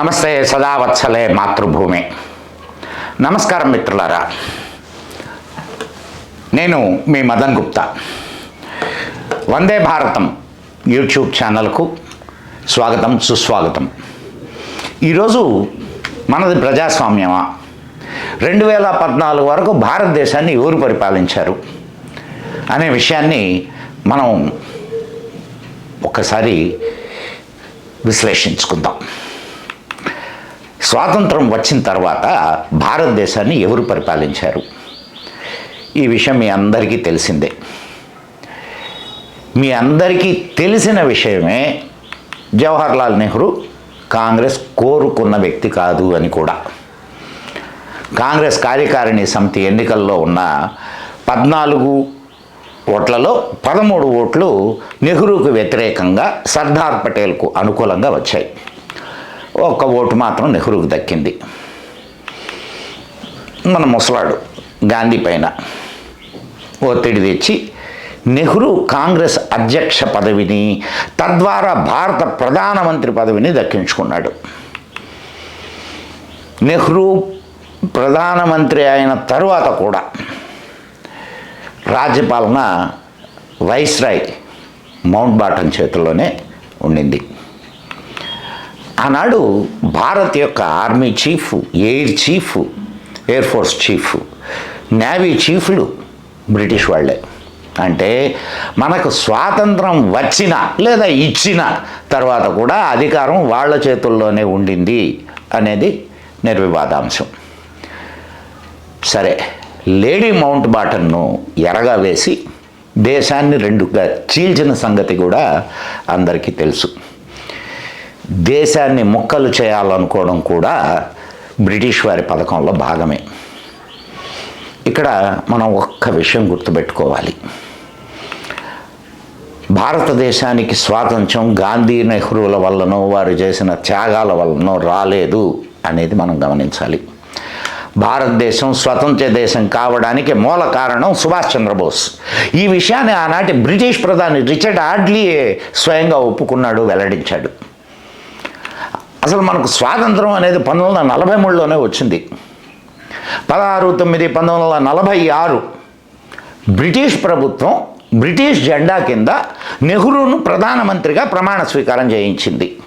నమస్తే సదావత్సలే మాతృభూమి. నమస్కారం మిత్రులారా. నేను మీ మదన్ గుప్తా. వందే భారతం యూట్యూబ్ ఛానల్కు స్వాగతం సుస్వాగతం. ఈరోజు మనది ప్రజాస్వామ్యమా? రెండు వేల పద్నాలుగు వరకు భారతదేశాన్ని ఎవరు పరిపాలించారు అనే విషయాన్ని మనం ఒకసారి విశ్లేషించుకుందాం. స్వాతంత్రం వచ్చిన తర్వాత భారతదేశాన్ని ఎవరు పరిపాలించారు? ఈ విషయం మీ అందరికీ తెలిసిందే. మీ అందరికీ తెలిసిన విషయమే జవహర్లాల్ నెహ్రూ కాంగ్రెస్ కోరుకున్న వ్యక్తి కాదు అని కూడా. కాంగ్రెస్ కార్యకారిణి సమితి ఎన్నికల్లో ఉన్న పద్నాలుగు ఓట్లలో పదమూడు ఓట్లు నెహ్రూకు వ్యతిరేకంగా సర్దార్ పటేల్కు అనుకూలంగా వచ్చాయి. ఒక్క ఓటు మాత్రం నెహ్రూకు దక్కింది. మన ముసలాడు గాంధీ పైన ఒత్తిడి తెచ్చి నెహ్రూ కాంగ్రెస్ అధ్యక్ష పదవిని తద్వారా భారత ప్రధానమంత్రి పదవిని దక్కించుకున్నాడు. నెహ్రూ ప్రధానమంత్రి అయిన తరువాత కూడా రాజ్యపాలన వైస్రాయ్ మౌంట్ బాటన్ చేతుల్లోనే ఉండింది. ఆనాడు భారత్ యొక్క army chief air chief air force chief navy చీఫ్లు British వాళ్ళే. అంటే మనకు స్వాతంత్రం వచ్చిన లేదా ఇచ్చిన తర్వాత కూడా అధికారం వాళ్ళ చేతుల్లోనే ఉండింది అనేది నిర్వివాదాంశం. సరే లేడీ మౌంట్ బాటన్ను ఎరగా వేసి దేశాన్ని రెండుగా చీల్చిన సంగతి కూడా అందరికీ తెలుసు. దేశాన్ని ముక్కలు చేయాలనుకోవడం కూడా బ్రిటిష్ వారి పథకంలో భాగమే. ఇక్కడ మనం ఒక్క విషయం గుర్తుపెట్టుకోవాలి. భారతదేశానికి స్వాతంత్రం గాంధీ నెహ్రూల వల్లనో వారు చేసిన త్యాగాల వల్లనో రాలేదు అనేది మనం గమనించాలి. భారతదేశం స్వతంత్ర దేశం కావడానికి మూల కారణం సుభాష్ చంద్రబోస్. ఈ విషయాన్ని ఆనాటి బ్రిటిష్ ప్రధాని రిచర్డ్ ఆడ్లీయే స్వయంగా ఒప్పుకున్నాడు వెల్లడించాడు. అసలు మనకు స్వాతంత్రం అనేది పంతొమ్మిది వందల నలభై మూడులోనే వచ్చింది. పదహారు తొమ్మిది పంతొమ్మిది వందల నలభై ఆరు బ్రిటిష్ ప్రభుత్వం బ్రిటిష్ జెండా కింద నెహ్రూను ప్రధానమంత్రిగా ప్రమాణ స్వీకారం చేయించింది.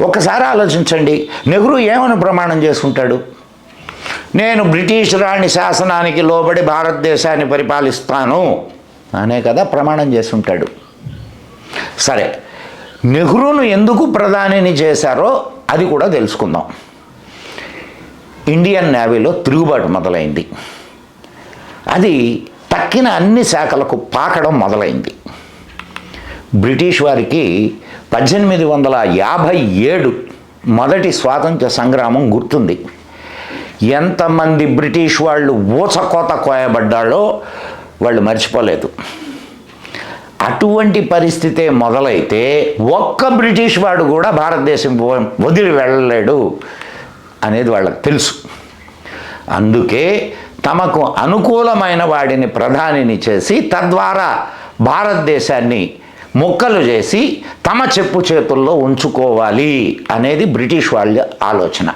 ఒకసారి ఆలోచించండి నెహ్రూ ఏమని ప్రమాణం చేసుకుంటాడు? నేను బ్రిటిష్ రాణి శాసనానికి లోబడి భారతదేశాన్ని పరిపాలిస్తాను. అనే కదా ప్రమాణం చేసుంటాడు సరే నెహ్రూను ఎందుకు ప్రధానిని చేశారో అది కూడా తెలుసుకుందాం. ఇండియన్ నేవీలో తిరుగుబాటు మొదలైంది. అది తక్కిన అన్ని శాఖలకు పాకడం మొదలైంది. బ్రిటిష్ వారికి పద్దెనిమిది వందల యాభై ఏడు మొదటి స్వాతంత్ర సంగ్రామం గుర్తుంది. ఎంతమంది బ్రిటిష్ వాళ్ళు ఊచకోత కోయబడ్డాలో వాళ్ళు మర్చిపోలేదు. అటువంటి పరిస్థితే మొదలైతే ఒక్క బ్రిటిష్ వాడు కూడా భారతదేశం వదిలి వెళ్ళలేడు అనేది వాళ్ళకి తెలుసు. అందుకే తమకు అనుకూలమైన వాడిని ప్రధానిని చేసి తద్వారా భారతదేశాన్ని ముక్కలు చేసి తమ చెప్పు చేతుల్లో ఉంచుకోవాలి అనేది బ్రిటిష్ వాళ్ళ ఆలోచన.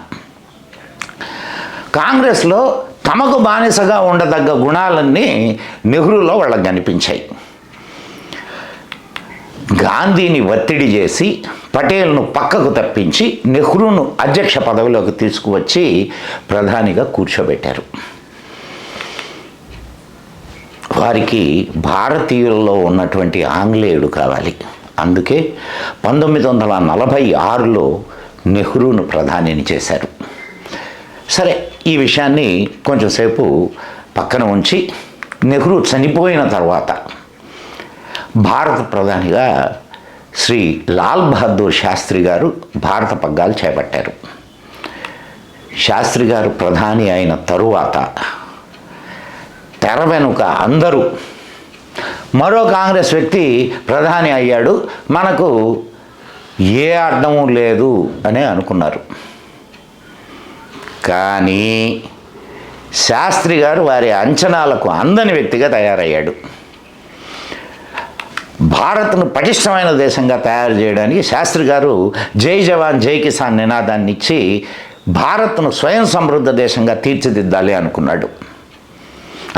కాంగ్రెస్లో తమకు బానిసగా ఉండదగ్గ గుణాలన్నీ నెహ్రూలో వాళ్ళకి కనిపించాయి. గాంధీని ఒత్తిడి చేసి పటేల్ను పక్కకు తప్పించి నెహ్రూను అధ్యక్ష పదవిలోకి తీసుకువచ్చి ప్రధానిగా కూర్చోబెట్టారు. వారికి భారతీయులలో ఉన్నటువంటి ఆంగ్లేయుడు కావాలి. అందుకే పంతొమ్మిది వందల నలభై ఆరులో నెహ్రూను ప్రధానిని చేశారు. సరే ఈ విషయాన్ని కొంచెంసేపు పక్కన ఉంచి నెహ్రూ చనిపోయిన తర్వాత భారత ప్రధానిగా శ్రీ లాల్ బహదూర్ శాస్త్రి గారు భారత పగ్గాలు చేపట్టారు. శాస్త్రి గారు ప్రధాని అయిన తరువాత తెర వెనుక అందరూ మరో కాంగ్రెస్ వ్యక్తి ప్రధాని అయ్యాడు. మనకు ఏ అడ్డము లేదు అనే అనుకున్నారు. కానీ శాస్త్రి గారు వారి అంచనాలకు అందని వ్యక్తిగా తయారయ్యాడు. భారత్ను పటిష్టమైన దేశంగా తయారు చేయడానికి శాస్త్రి గారు జై జవాన్ జై కిసాన్ నినాదాన్ని ఇచ్చి భారత్ను స్వయం సమృద్ధ దేశంగా తీర్చిదిద్దాలి అనుకున్నాడు.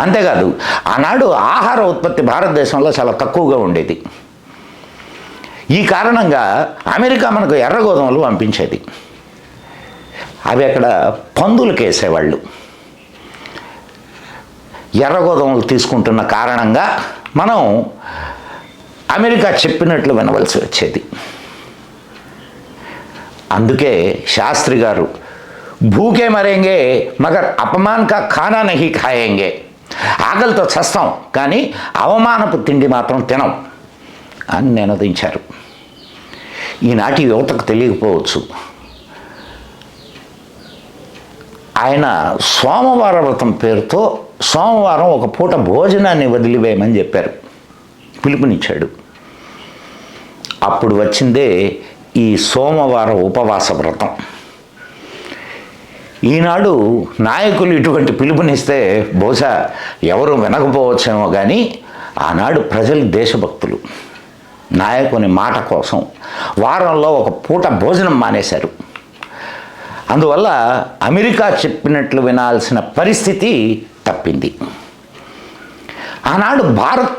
అంతేకాదు ఆనాడు ఆహార ఉత్పత్తి భారతదేశంలో చాలా తక్కువగా ఉండేది. ఈ కారణంగా అమెరికా మనకు ఎర్ర గోధుమలు పంపించేది. అవి అక్కడ పందులకు వేసేవాళ్ళు. ఎర్ర గోధుమలు తీసుకుంటున్న కారణంగా మనం అమెరికా చెప్పినట్లు వినవలసి వచ్చేది. అందుకే శాస్త్రి గారు భూకే మరేంగే మగర్ అపమాన్ కా ఖానా నహి ఖాయేంగే. ఆకలితో చస్తాం కానీ అవమానపు తిండి మాత్రం తినం అని నినదించారు. ఈనాటి యువతకు తెలియకపోవచ్చు. ఆయన సోమవార వ్రతం పేరుతో సోమవారం ఒక పూట భోజనాన్ని వదిలివేయమని చెప్పారు. పిలుపునిచ్చాడు. అప్పుడు వచ్చిందే ఈ సోమవార ఉపవాస వ్రతం. ఈనాడు నాయకులు ఇటువంటి పిలుపునిస్తే బహుశా ఎవరు వినకపోవచ్చేమో కానీ ఆనాడు ప్రజలు దేశభక్తులు. నాయకుని మాట కోసం వారంలో ఒక పూట భోజనం మానేశారు. అందువల్ల అమెరికా చెప్పినట్లు వినాల్సిన పరిస్థితి తప్పింది. ఆనాడు భారత్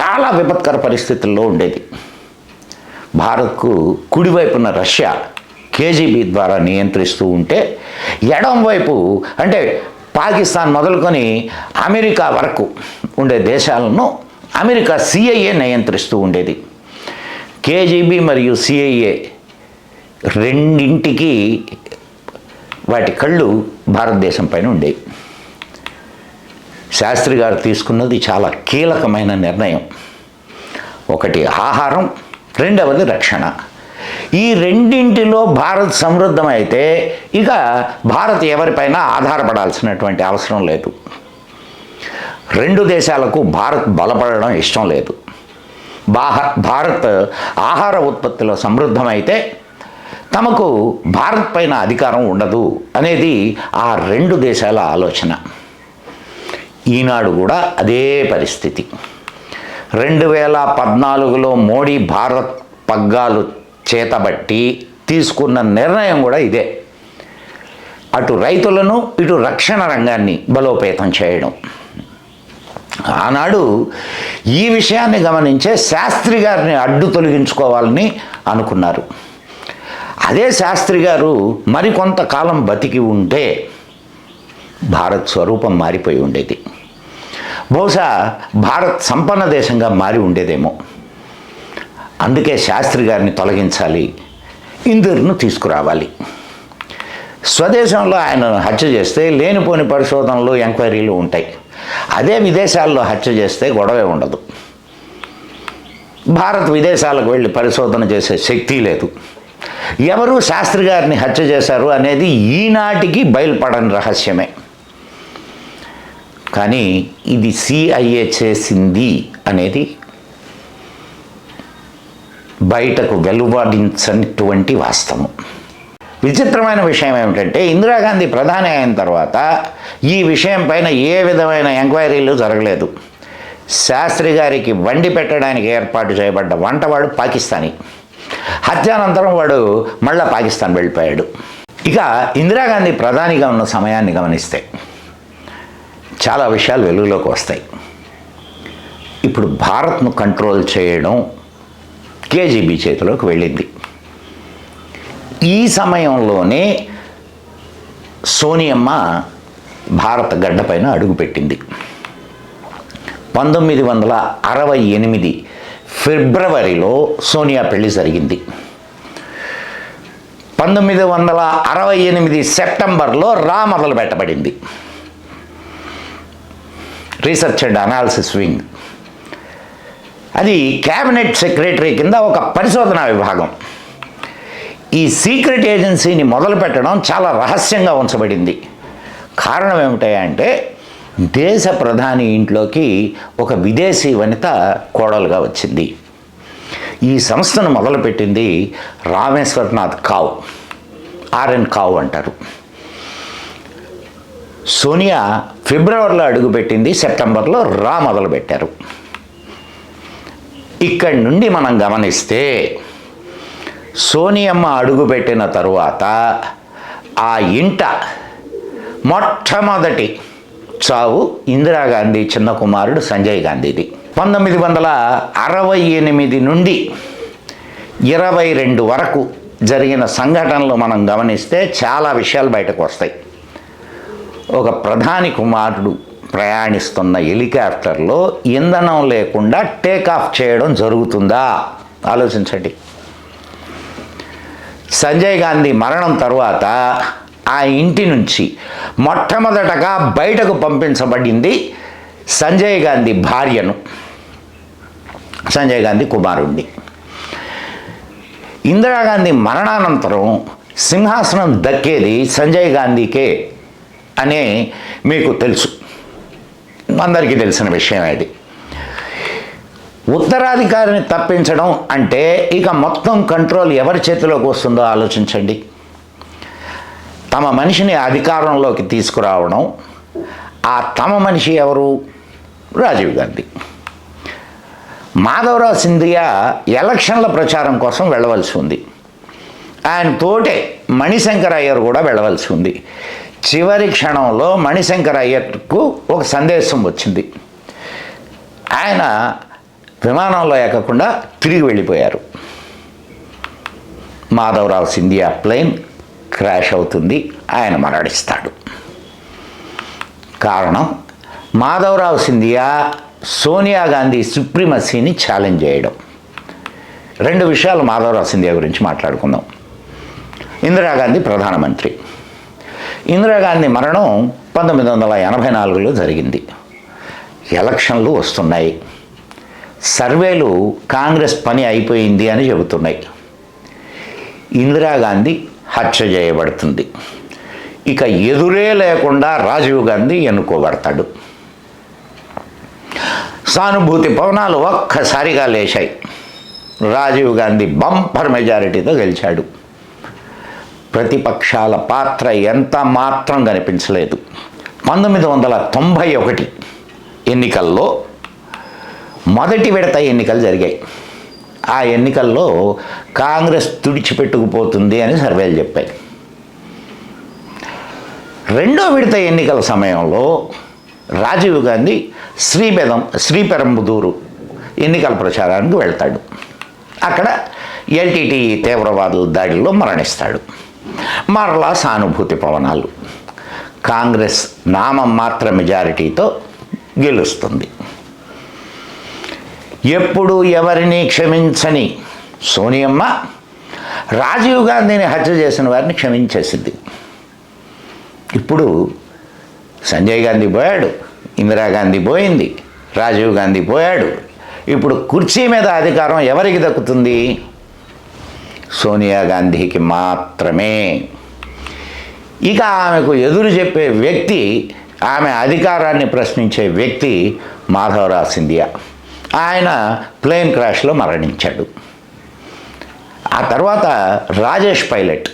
చాలా విపత్కర పరిస్థితుల్లో ఉండేది. భారత్కు కుడివైపున రష్యా కేజీబీ ద్వారా నియంత్రిస్తూ ఉంటే ఎడం వైపు అంటే పాకిస్తాన్ మొదలుకొని అమెరికా వరకు ఉండే దేశాలను అమెరికా సిఐఏ నియంత్రిస్తూ ఉండేది. కేజీబీ మరియు సిఐఏ రెండింటికి వాటి కళ్ళు భారతదేశం పైన ఉండేవి. శాస్త్రి గారు తీసుకున్నది చాలా కీలకమైన నిర్ణయం. ఒకటి ఆహారం రెండవది రక్షణ. ఈ రెండింటిలో భారత్ సమృద్ధమైతే ఇక భారత్ ఎవరిపైన ఆధారపడాల్సినటువంటి అవసరం లేదు. రెండు దేశాలకు భారత్ బలపడడం ఇష్టం లేదు. బాహ భారత్ ఆహార ఉత్పత్తిలో సమృద్ధమైతే తమకు భారత్ పైన అధికారం ఉండదు అనేది ఆ రెండు దేశాల ఆలోచన. ఈనాడు కూడా అదే పరిస్థితి. రెండు వేల పద్నాలుగులో మోడీ భారత్ పగ్గాలు చేతబట్టి తీసుకున్న నిర్ణయం కూడా ఇదే. అటు రైతులను ఇటు రక్షణ రంగాన్ని బలోపేతం చేయడం. ఆనాడు ఈ విషయాన్ని గమనించే శాస్త్రి గారిని అడ్డు తొలగించుకోవాలని అనుకున్నారు. అదే శాస్త్రి గారు మరికొంతకాలం బతికి ఉంటే భారత్ స్వరూపం మారిపోయి ఉండేది. బహుశా భారత్ సంపన్న దేశంగా మారి ఉండేదేమో. అందుకే శాస్త్రి గారిని తొలగించాలి ఇందిర్ను తీసుకురావాలి. స్వదేశంలో ఆయనను హత్య చేస్తే లేనిపోని పరిశోధనలు ఎంక్వైరీలు ఉంటాయి. అదే విదేశాల్లో హత్య చేస్తే గొడవే ఉండదు. భారత్ విదేశాలకు వెళ్ళి పరిశోధన చేసే శక్తి లేదు. ఎవరు శాస్త్రి గారిని హత్య చేశారు అనేది ఈనాటికి బయలుపడని రహస్యమే. కానీ ఇది సిఐఏ చేసింది అనేది బయటకు వెలువడించనిటువంటి వాస్తవం. విచిత్రమైన విషయం ఏమిటంటే ఇందిరాగాంధీ ప్రధాని అయిన తర్వాత ఈ విషయం పైన ఏ విధమైన ఎంక్వైరీలు జరగలేదు. శాస్త్రి గారికి వండి పెట్టడానికి ఏర్పాటు చేయబడ్డ వంటవాడు పాకిస్తానీ. హత్యానంతరం వాడు మళ్ళా పాకిస్తాన్ వెళ్ళిపోయాడు. ఇక ఇందిరాగాంధీ ప్రధానిగా ఉన్న సమయాన్ని గమనిస్తే చాలా విషయాలు వెలుగులోకి వస్తాయి. ఇప్పుడు భారత్ను కంట్రోల్ చేయడం కేజీబీ చేతిలోకి వెళ్ళింది. ఈ సమయంలోనే సోనియమ్మ భారత గడ్డపైన అడుగుపెట్టింది పంతొమ్మిది వందల అరవై ఎనిమిది ఫిబ్రవరిలో సోనియా పెళ్ళి జరిగింది. పంతొమ్మిది వందల అరవై ఎనిమిది సెప్టెంబర్లో రా మొదలు పెట్టబడింది రీసెర్చ్ అండ్ అనాలిసిస్ వింగ్. అది క్యాబినెట్ సెక్రటరీ కింద ఒక పరిశోధనా విభాగం. ఈ సీక్రెట్ ఏజెన్సీని మొదలు పెట్టడం చాలా రహస్యంగా ఉంచబడింది. కారణం ఏమిటంటే దేశ ప్రధాని ఇంట్లోకి ఒక విదేశీ వనిత కోడలుగా వచ్చింది. ఈ సంస్థను మొదలుపెట్టింది రామేశ్వరనాథ్ కావ్. ఆర్ఎన్ కావ్ అంటారు. సోనియా ఫిబ్రవరిలో అడుగుపెట్టింది సెప్టెంబర్లో రా మొదలుపెట్టారు. ఇక్కడి నుండి మనం గమనిస్తే సోనియమ్మ అడుగుపెట్టిన తరువాత ఆ ఇంట మొట్టమొదటి చావు ఇందిరాగాంధీ చిన్న కుమారుడు సంజయ్ గాంధీది. పంతొమ్మిది వందల అరవై ఎనిమిది నుండి ఇరవై రెండు వరకు జరిగిన సంఘటనలు మనం గమనిస్తే చాలా విషయాలు బయటకు వస్తాయి. ఒక ప్రధాని కుమారుడు ప్రయాణిస్తున్న హెలికాప్టర్లో ఇంధనం లేకుండా టేక్ ఆఫ్ చేయడం జరుగుతుందా? ఆలోచించండి. సంజయ్ గాంధీ మరణం తరువాత ఆ ఇంటి నుంచి మొట్టమొదటగా బయటకు పంపించబడింది సంజయ్ గాంధీ భార్యను సంజయ్ గాంధీ కుమారుణ్ణి. ఇందిరాగాంధీ మరణానంతరం సింహాసనం దక్కేది సంజయ్ గాంధీకే. అనే మీకు తెలుసు. అందరికీ తెలిసిన విషయం అది ఉత్తరాధికారిని తప్పించడం అంటే ఇక మొత్తం కంట్రోల్ ఎవరి చేతిలోకి వస్తుందో ఆలోచించండి. తమ మనిషిని అధికారంలోకి తీసుకురావడం ఆ తమ మనిషి ఎవరు? రాజీవ్ గాంధీ. మాధవరావు సింధియా ఎలక్షన్ల ప్రచారం కోసం వెళ్ళవలసి ఉంది. ఆయన తోటే మణిశంకర్ అయ్యర్ కూడా వెళ్ళవలసి ఉంది. చివరి క్షణంలో మణిశంకర్ అయ్యర్కు ఒక సందేశం వచ్చింది. ఆయన విమానంలో ఎక్కకుండా తిరిగి వెళ్ళిపోయారు. మాధవరావు సింధియా ప్లేన్ క్రాష్ అవుతుంది ఆయన మరణిస్తాడు. కారణం మాధవరావు సింధియా సోనియా గాంధీ సుప్రీమసీని ఛాలెంజ్ చేయడం. రెండు విషయాలు మాధవరావు సింధియా గురించి మాట్లాడుకుందాం. ఇందిరాగాంధీ ప్రధానమంత్రి. ఇందిరాగాంధీ మరణం పంతొమ్మిది వందల ఎనభై నాలుగులో జరిగింది. ఎలక్షన్లు వస్తున్నాయి. సర్వేలు కాంగ్రెస్ పని అయిపోయింది అని చెబుతున్నాయి. ఇందిరాగాంధీ హత్య చేయబడుతుంది. ఇక ఎదురే లేకుండా రాజీవ్ గాంధీ ఎన్నుకోబడతాడు. సానుభూతి పవనాలు ఒక్కసారిగా లేచాయి. రాజీవ్ గాంధీ బంపర్ మెజారిటీతో గెలిచాడు. ప్రతిపక్షాల పాత్ర ఎంత మాత్రం కనిపించలేదు. పంతొమ్మిది వందల తొంభై ఒకటి ఎన్నికల్లో మొదటి విడత ఎన్నికలు జరిగాయి. ఆ ఎన్నికల్లో కాంగ్రెస్ తుడిచిపెట్టుకుపోతుంది అని సర్వేలు చెప్పాయి. రెండో విడత ఎన్నికల సమయంలో రాజీవ్ గాంధీ శ్రీబెదం శ్రీపెరంబుదూరు ఎన్నికల ప్రచారానికి వెళ్తాడు. అక్కడ ఎల్టీటీ తీవ్రవాదుల దాడిలో మరణిస్తాడు. మరలా సానుభూతి పవనాలు. కాంగ్రెస్ నామం మాత్ర మెజారిటీతో గెలుస్తుంది. ఎప్పుడు ఎవరిని క్షమించని సోనియమ్మ రాజీవ్ గాంధీని హత్య చేసిన వారిని క్షమించేసింది. ఇప్పుడు సంజయ్ గాంధీ పోయాడు ఇందిరాగాంధీ పోయింది రాజీవ్ గాంధీ పోయాడు. ఇప్పుడు కుర్చీ మీద అధికారం ఎవరికి దక్కుతుంది? సోనియా గాంధీకి మాత్రమే. ఇక ఆమెకు ఎదురు చెప్పే వ్యక్తి ఆమె అధికారాన్ని ప్రశ్నించే వ్యక్తి మాధవరావు సింధియా. ఆయన ప్లేన్ క్రాష్లో మరణించాడు. ఆ తర్వాత రాజేష్ పైలట్.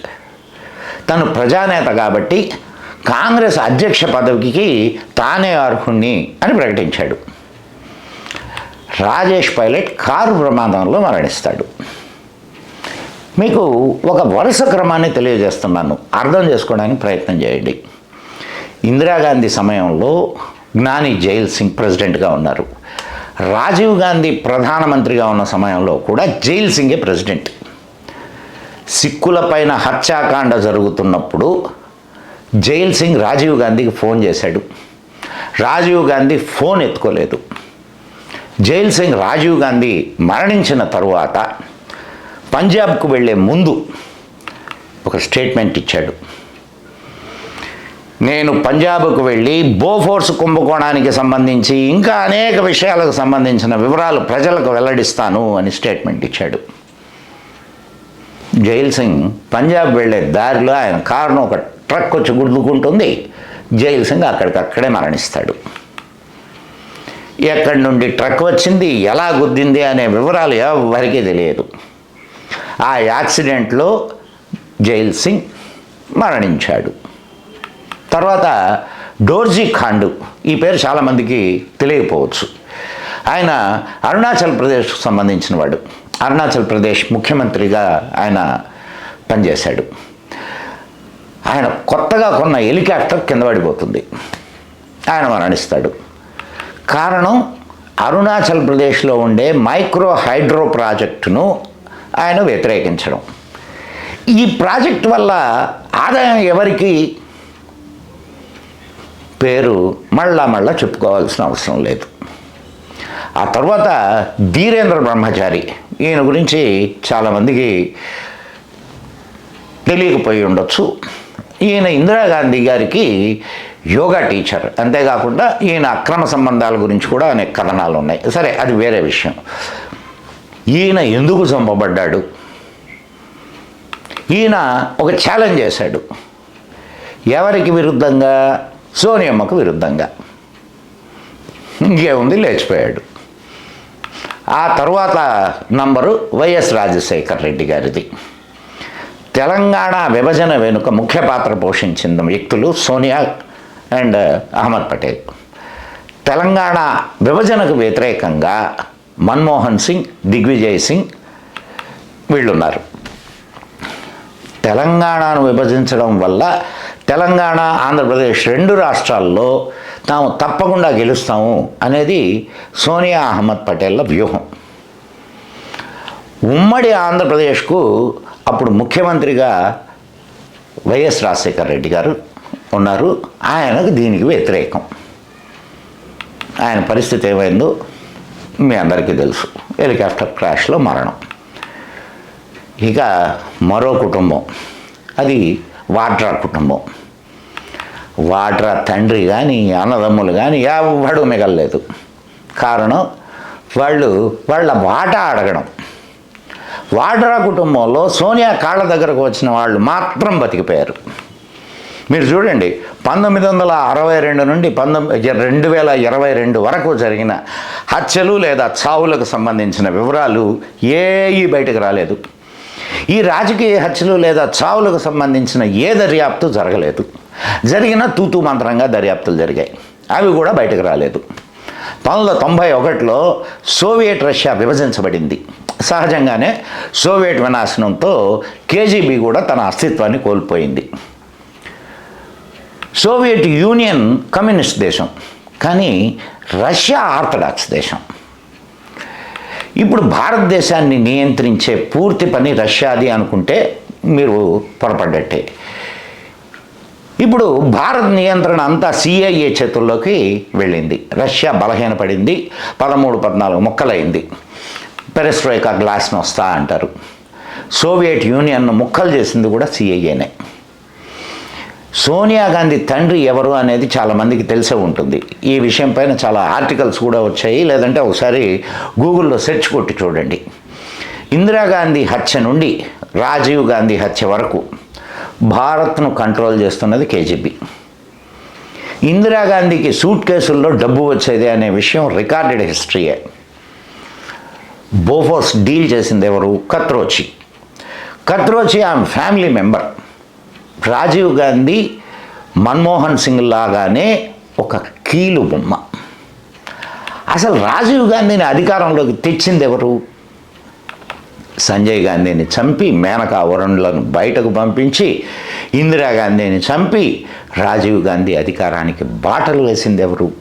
తను ప్రజానేత కాబట్టి కాంగ్రెస్ అధ్యక్ష పదవికి తానే అర్హుణ్ణి అని ప్రకటించాడు. రాజేష్ పైలట్ కారు ప్రమాదంలో మరణిస్తాడు. మీకు ఒక వరుస క్రమాన్ని తెలియజేస్తున్నాను. అర్థం చేసుకోవడానికి ప్రయత్నం చేయండి. ఇందిరాగాంధీ సమయంలో జ్ఞాని జైల్ సింగ్ ప్రెసిడెంట్గా ఉన్నారు. రాజీవ్ గాంధీ ప్రధానమంత్రిగా ఉన్న సమయంలో కూడా జైల్ సింగే ప్రెసిడెంట్. సిక్కులపైన హత్యాకాండ జరుగుతున్నప్పుడు జైల్ సింగ్ రాజీవ్ గాంధీకి ఫోన్ చేశాడు. రాజీవ్ గాంధీ ఫోన్ ఎత్తుకోలేదు. జైల్ సింగ్ రాజీవ్ గాంధీ మరణించిన తరువాత పంజాబ్కు వెళ్ళే ముందు ఒక స్టేట్మెంట్ ఇచ్చాడు. నేను పంజాబ్కు వెళ్ళి బోఫోర్స్ కుంభకోణానికి సంబంధించి ఇంకా అనేక విషయాలకు సంబంధించిన వివరాలు ప్రజలకు వెల్లడిస్తాను అని స్టేట్మెంట్ ఇచ్చాడు. జైల్ సింగ్ పంజాబ్ వెళ్ళే దారిలో ఆయన కారును ఒక ట్రక్ వచ్చి గుద్దుకుంటుంది. జైల్ సింగ్ అక్కడికక్కడే మరణిస్తాడు. ఎక్కడి నుండి ట్రక్ వచ్చింది ఎలా గుద్దింది అనే వివరాలు ఎవరికీ తెలియదు. ఆ యాక్సిడెంట్లో జైల్ సింగ్ మరణించాడు. తర్వాత డోర్జీ ఖాండు ఈ పేరు చాలామందికి తెలియకపోవచ్చు. ఆయన అరుణాచల్ ప్రదేశ్కు సంబంధించిన వాడు. అరుణాచల్ ప్రదేశ్ ముఖ్యమంత్రిగా ఆయన పనిచేశాడు. ఆయన కొత్తగా కొన్న హెలికాప్టర్ కింద పడిపోతుంది. ఆయన మరణిస్తాడు. కారణం అరుణాచల్ ప్రదేశ్లో ఉండే మైక్రో హైడ్రో ప్రాజెక్టును ఆయన వ్యతిరేకించడం. ఈ ప్రాజెక్ట్ వల్ల ఆదాయం ఎవరికి? పేరు మళ్ళా మళ్ళా చెప్పుకోవాల్సిన అవసరం లేదు. ఆ తర్వాత ధీరేంద్ర బ్రహ్మచారి ఈయన గురించి చాలామందికి తెలియకపోయి ఉండొచ్చు. ఈయన ఇందిరాగాంధీ గారికి యోగా టీచర్. అంతేకాకుండా ఈయన అక్రమ సంబంధాల గురించి కూడా అనేక కథనాలు ఉన్నాయి. సరే అది వేరే విషయం. ఈయన ఎందుకు చంపబడ్డాడు? ఈయన ఒక ఛాలెంజ్ చేశాడు. ఎవరికి విరుద్ధంగా? సోనియమ్మకు విరుద్ధంగా. ఇంకేముంది? లేచిపోయాడు. ఆ తర్వాత నంబరు వైఎస్ రాజశేఖర్ రెడ్డి గారిది. తెలంగాణ విభజన వెనుక ముఖ్య పాత్ర పోషించిన వ్యక్తులు సోనియా అండ్ అహ్మద్ పటేల్. తెలంగాణ విభజనకు వ్యతిరేకంగా మన్మోహన్ సింగ్ దిగ్విజయ్ సింగ్ వీళ్ళున్నారు. తెలంగాణను విభజించడం వల్ల తెలంగాణ ఆంధ్రప్రదేశ్ రెండు రాష్ట్రాల్లో తాము తప్పకుండా గెలుస్తాము అనేది సోనియా అహ్మద్ పటేళ్ళ వ్యూహం. ఉమ్మడి ఆంధ్రప్రదేశ్కు అప్పుడు ముఖ్యమంత్రిగా వైఎస్ రాజశేఖర రెడ్డి గారు ఉన్నారు. ఆయనకు దీనికి వ్యతిరేకం. ఆయన పరిస్థితి ఏమైందో మీ అందరికీ తెలుసు. హెలికాప్టర్ క్రాష్లో మరణం. ఇక మరో కుటుంబం. అది వాడ్రా కుటుంబం. వాడ్రా తండ్రి కానీ అన్నదమ్ములు కానీ ఎవడు మిగలలేదు. కారణం వాళ్ళు వాళ్ళ వాటా అడగడం. వాడ్రా కుటుంబంలో సోనియా కాళ్ళ దగ్గరకు వచ్చిన వాళ్ళు మాత్రం బతికిపోయారు. మీరు చూడండి పంతొమ్మిది వందల అరవై రెండు నుండి పంతొమ్మిది రెండు వేల ఇరవై రెండు వరకు జరిగిన హత్యలు లేదా చావులకు సంబంధించిన వివరాలు ఏవి బయటకు రాలేదు. ఈ రాజకీయ హత్యలు లేదా చావులకు సంబంధించిన ఏ దర్యాప్తు జరగలేదు. జరిగిన తూతు మంత్రంగా దర్యాప్తులు జరిగాయి. అవి కూడా బయటకు రాలేదు. పంతొమ్మిది వందల తొంభై ఒకటిలో సోవియట్ రష్యా విభజించబడింది. సహజంగానే సోవియట్ వినాశనంతో కేజీబీ కూడా తన అస్తిత్వాన్ని కోల్పోయింది. సోవియట్ యూనియన్ కమ్యూనిస్ట్ దేశం. కానీ రష్యా ఆర్థడాక్స్ దేశం. ఇప్పుడు భారతదేశాన్ని నియంత్రించే పూర్తి పని రష్యాది అనుకుంటే మీరు పొరపడ్డట్టే. ఇప్పుడు భారత్ నియంత్రణ అంతా సిఐఏ చేతుల్లోకి వెళ్ళింది. రష్యా బలహీనపడింది. పదమూడు పద్నాలుగు ముక్కలైంది. పెరెస్ట్రోయికా గ్లాస్ను వస్తా అంటారు. సోవియట్ యూనియన్ను ముక్కలు చేసింది కూడా సిఐఏనే. సోనియా గాంధీ తండ్రి ఎవరు అనేది చాలామందికి తెలిసే ఉంటుంది. ఈ విషయం పైన చాలా ఆర్టికల్స్ కూడా వచ్చాయి. లేదంటే ఒకసారి గూగుల్లో సెర్చ్ కొట్టి చూడండి. ఇందిరాగాంధీ హత్య నుండి రాజీవ్ గాంధీ హత్య వరకు భారత్ను కంట్రోల్ చేస్తున్నది కేజీబీ. ఇందిరాగాంధీకి సూట్ కేసుల్లో డబ్బు వచ్చేది అనే విషయం రికార్డెడ్ హిస్టరీయే. బోఫోర్స్ డీల్ చేసింది ఎవరు? కత్రోచి కత్రోచి ఆమె ఫ్యామిలీ మెంబర్. రాజీవ్ గాంధీ మన్మోహన్ సింగ్ లాగానే ఒక కీలు బొమ్మ. అసలు రాజీవ్ గాంధీని అధికారంలోకి తెచ్చింది ఎవరు? సంజయ్ గాంధీని చంపి మేనకా వరుణులను బయటకు పంపించి ఇందిరాగాంధీని చంపి రాజీవ్ గాంధీ అధికారానికి బాటలు వేసింది ఎవరు?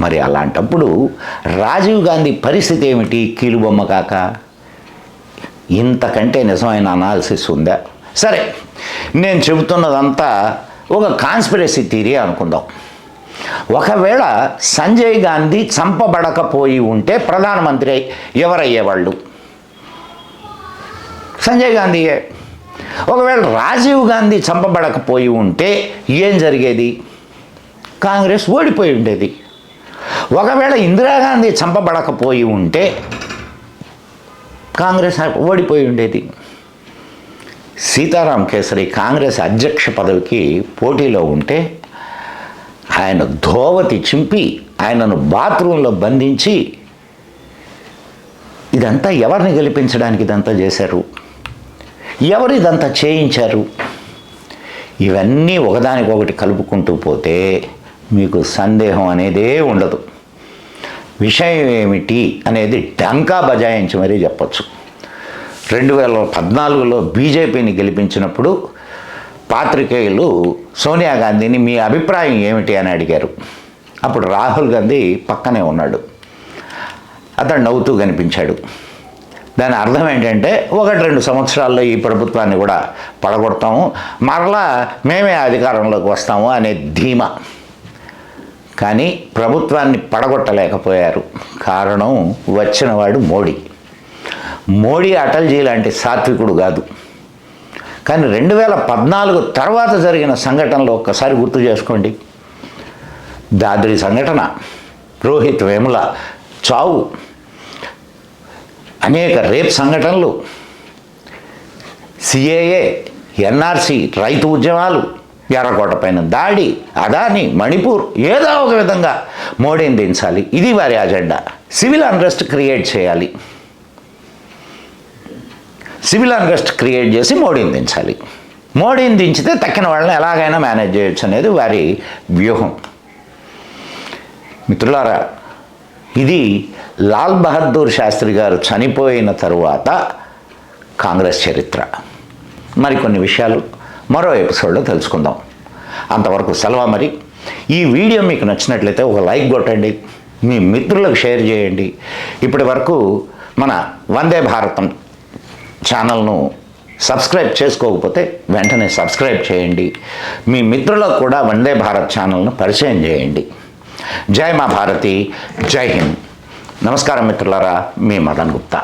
మరి అలాంటప్పుడు రాజీవ్ గాంధీ పరిస్థితి ఏమిటి? కీలుబొమ్మ కాక. ఇంతకంటే నిజమైన అనాలిసిస్ ఉందా? సరే నేను చెబుతున్నదంతా ఒక కాన్స్పిరసీ థీరీ అనుకుందాం. ఒకవేళ సంజయ్ గాంధీ చంపబడకపోయి ఉంటే ప్రధానమంత్రి ఎవరయ్యేవాళ్ళు? సంజయ్ గాంధీయే. ఒకవేళ రాజీవ్ గాంధీ చంపబడకపోయి ఉంటే ఏం జరిగేది? కాంగ్రెస్ ఓడిపోయి ఉండేది. ఒకవేళ ఇందిరాగాంధీ చంపబడకపోయి ఉంటే కాంగ్రెస్ ఓడిపోయి ఉండేది. సీతారాం కేసరి కాంగ్రెస్ అధ్యక్ష పదవికి పోటీలో ఉంటే ఆయన ధోవతి చింపి ఆయనను బాత్రూంలో బంధించి ఇదంతా ఎవరిని గెలిపించడానికి ఇదంతా చేశారు? ఎవరు ఇదంతా చేయించారు? ఇవన్నీ ఒకదానికొకటి కలుపుకుంటూ పోతే మీకు సందేహం అనేదే ఉండదు. విషయం ఏమిటి అనేది డంకా బజాయించి మరీ చెప్పచ్చు. రెండు వేల పద్నాలుగులో బీజేపీని గెలిపించినప్పుడు పాత్రికేయులు సోనియా గాంధీని మీ అభిప్రాయం ఏమిటి అని అడిగారు. అప్పుడు రాహుల్ గాంధీ పక్కనే ఉన్నాడు. అతను నవ్వుతూ కనిపించాడు. దాని అర్థం ఏంటంటే ఒకటి రెండు సంవత్సరాల్లో ఈ ప్రభుత్వాన్ని కూడా పడగొడతాము. మరలా మేమే అధికారంలోకి వస్తాము అనే ధీమా. కానీ ప్రభుత్వాన్ని పడగొట్టలేకపోయారు. కారణం వచ్చినవాడు మోడీ. మోడీ అటల్జీ లాంటి సాత్వికుడు కాదు. కానీ రెండు వేల పద్నాలుగు తర్వాత జరిగిన సంఘటనలు ఒక్కసారి గుర్తు చేసుకోండి. దాద్రి సంఘటన రోహిత్ వేముల చావు అనేక రేప్ సంఘటనలు సిఏఏ ఎన్ఆర్సి రైతు ఉద్యమాలు ఎర్రకోట పైన దాడి అదాని మణిపూర్ ఏదో ఒక విధంగా మోడీని దించాలి. ఇది వారి అజెండా. సివిల్ అన్రెస్ట్ క్రియేట్ చేయాలి. సివిల్ అన్రెస్ట్ క్రియేట్ చేసి మోడీని దించాలి. మోడీని దించితే తక్కిన వాళ్ళని ఎలాగైనా మేనేజ్ చేయొచ్చు అనేది వారి వ్యూహం. మిత్రులారా ఇది లాల్ బహదూర్ శాస్త్రి గారు చనిపోయిన తరువాత కాంగ్రెస్ చరిత్ర. మరికొన్ని విషయాలు మరో ఎపిసోడ్లో తెలుసుకుందాం. అంతవరకు సెలవు మరి. ఈ వీడియో మీకు నచ్చినట్లయితే ఒక లైక్ కొట్టండి మీ మిత్రులకు షేర్ చేయండి. ఇప్పటి వరకు మన వందే భారతం. ఛానల్ను సబ్స్క్రైబ్ చేసుకోకపోతే వెంటనే సబ్స్క్రైబ్ చేయండి. మీ మిత్రులకు కూడా వందే భారత్ ఛానల్ను పరిచయం చేయండి. జై మా భారతి జై హింద్. నమస్కారం మిత్రులారా మీ మదన్ గుప్తా.